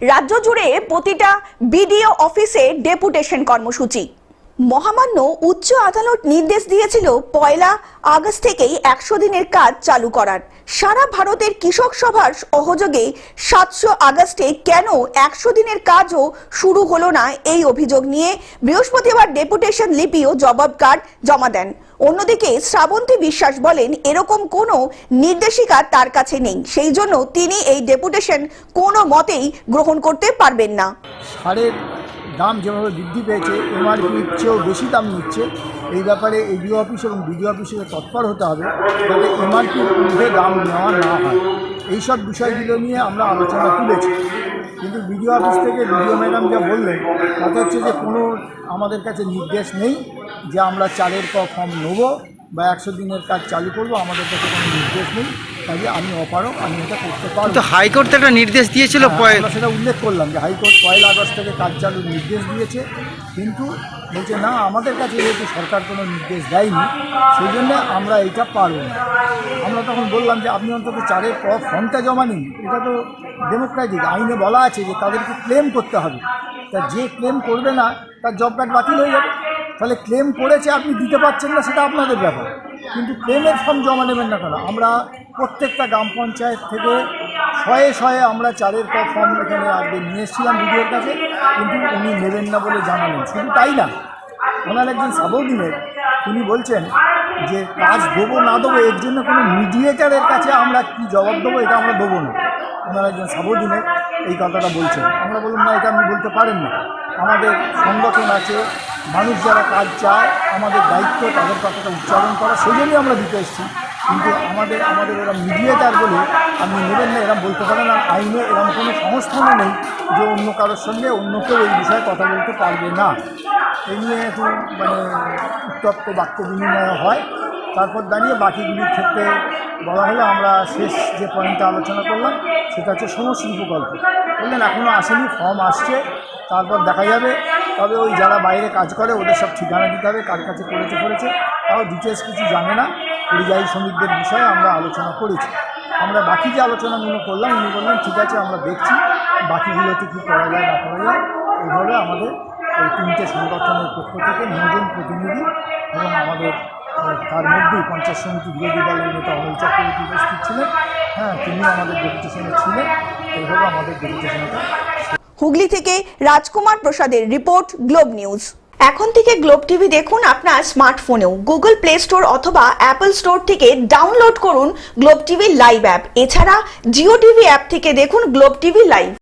রাজ্য জুড়ে প্রতিটা বিডিও অফিসে ডেপুটেশন কর্মসূচি। মহামান্য উচ্চ আদালত নির্দেশ দিয়েছিল পয়লা আগস্ট থেকেই একশো দিনের কাজ চালু করার। সারা ভারতের কৃষক সভার সহযোগে সাতশো আগস্টে কেন একশো দিনের কাজও শুরু হলো না এই অভিযোগ নিয়ে বৃহস্পতিবার ডেপুটেশন লিপি ও জবাব কার্ড জমা দেন। অন্যদিকে শ্রাবন্তী বিশ্বাস বলেন, এরকম কোনো নির্দেশিকা তার কাছে নেই। সেই জন্য তিনি এই ডেপুটেশন কোনো মতেই গ্রহণ করতে পারবেন না। সারের দাম যেভাবে বৃদ্ধি পেয়েছে এমআরপির চেয়েও বেশি দাম নিচ্ছে। এই ব্যাপারে এডিও অফিস এবং বিডিও অফিসে তৎপর হতে হবে যাতে এমআরপির ঊর্ধ্বে দাম নেওয়া না হয়। এইসব বিষয়গুলো নিয়ে আমরা আলোচনা তুলেছি। কিন্তু বিডিও অফিস থেকে বিডিও ম্যাডাম যা বললেন, তাতে হচ্ছে যে কোনো আমাদের কাছে নির্দেশ নেই। যে আমরা চালের ক ফর্ম নেব বা একশো দিনের কাজ চালু করব আমাদের কাছে কোনো নির্দেশ নেই। কাজে আমি অপারক আমি এটা করতে পারব। তো হাইকোর্ট তো একটা নির্দেশ দিয়েছিল হ্যাঁ, আমরা সেটা উল্লেখ করলাম যে হাইকোর্ট পয়লা আগস্ট থেকে কাজ চালুর নির্দেশ দিয়েছে। কিন্তু বলছে না আমাদের কাছে যেহেতু সরকার কোনো নির্দেশ দেয়নি সেই জন্য আমরা এটা পারব না। আমরা তখন বললাম যে আপনি অন্তত চারের পর ফর্মটা জমা নিন। এটা তো ডেমোক্রেটিক আইনে বলা আছে যে তাদেরকে ক্লেম করতে হবে। তা যে ক্লেম করবে না তার জব কার্ড বাতিল হয়ে যাবে। তাহলে ক্লেম করেছে, আপনি দিতে পারছেন না, সেটা আপনাদের ব্যাপার। কিন্তু ক্লেমের ফর্ম জমা নেবেন না কেন? আমরা প্রত্যেকটা গ্রাম পঞ্চায়েত থেকে শয়ে শয়ে আমরা চারের পর ফর্ম এখানে আগে নিয়ে এসেছিলাম বিডিওর কাছে, কিন্তু উনি নেবেন না বলে জানালেন। শুধু তাই না, ওনার একজন সাবর্ডিনেট তিনি বলছেন যে, কাজ দেবো না দেবো, এর জন্য কোনো মিডিয়েটারের কাছে আমরা কি জবাব দেবো, এটা আমরা দেবো না। ওনার একজন সাবর্ডিনেট এই কথাটা বলছেন। আমরা বললাম, না, এটা আপনি বলতে পারেন না। আমাদের সংগঠন আছে, মানুষ যারা কাজ চায়, আমাদের দায়িত্ব তাদের কথাটা উচ্চারণ করা, সেই জন্যই আমরা দিতে এসেছি। কিন্তু আমাদের আমাদের এরকম মিডিয়েটার বলে আপনি নেবেন না এরকম বলতে পারেন না। আইনে এরকম কোনো সংস্থানও নেই যে অন্য কারোর সঙ্গে অন্য কেউ এই বিষয়ে কথা বলতে পারবে না। এই নিয়ে একটু মানে উত্তপ্ত বাক্য বিনিময় হয়। তারপর দাঁড়িয়ে বাকিগুলির ক্ষেত্রে বলা হলে আমরা শেষ যে পয়েন্টটা আলোচনা করলাম, সেটা হচ্ছে সমশ্রী প্রকল্প বললেন এখনও আসেনি ফর্ম আসছে, তারপর দেখা যাবে। তবে ওই যারা বাইরে কাজ করে, ওদের সব ঠিকানা দিতে হবে, কার কাছে করেছে করেছে। তাও ডিটেলস কিছু জানে না। পরিযায়ী শ্রমিকদের বিষয়ে আমরা আলোচনা করেছি। আমরা বাকি যে আলোচনাগুলো করলাম, উনি বললেন, ঠিক আছে, আমরা দেখছি, বাকিগুলোতে কী করা যায়, না করা যায়। এইভাবে আমাদের এই তিনটে সংগঠনের পক্ষ থেকে নজন প্রতিনিধি এবং আমাদের তার মধ্যেই পঞ্চায়েত সমিতি বিরোধী দলের নেতা অনিল চক্রবর্তী উপস্থিত ছিলেন। হ্যাঁ তিনিও আমাদের ডেপুটেশনে ছিলেন। এইভাবে আমাদের ডেপুটেশনটা হুগলি থেকে রাজকুমার প্রসাদের রিপোর্ট, গ্লোব নিউজ। এখন থেকে গ্লোব টিভি দেখুন আপনার স্মার্টফোনেও। গুগল প্লে স্টোর অথবা অ্যাপল স্টোর থেকে ডাউনলোড করুন গ্লোব টিভি লাইভ অ্যাপ। এছাড়া জিও টিভি অ্যাপ থেকে দেখুন গ্লোব টিভি লাইভ।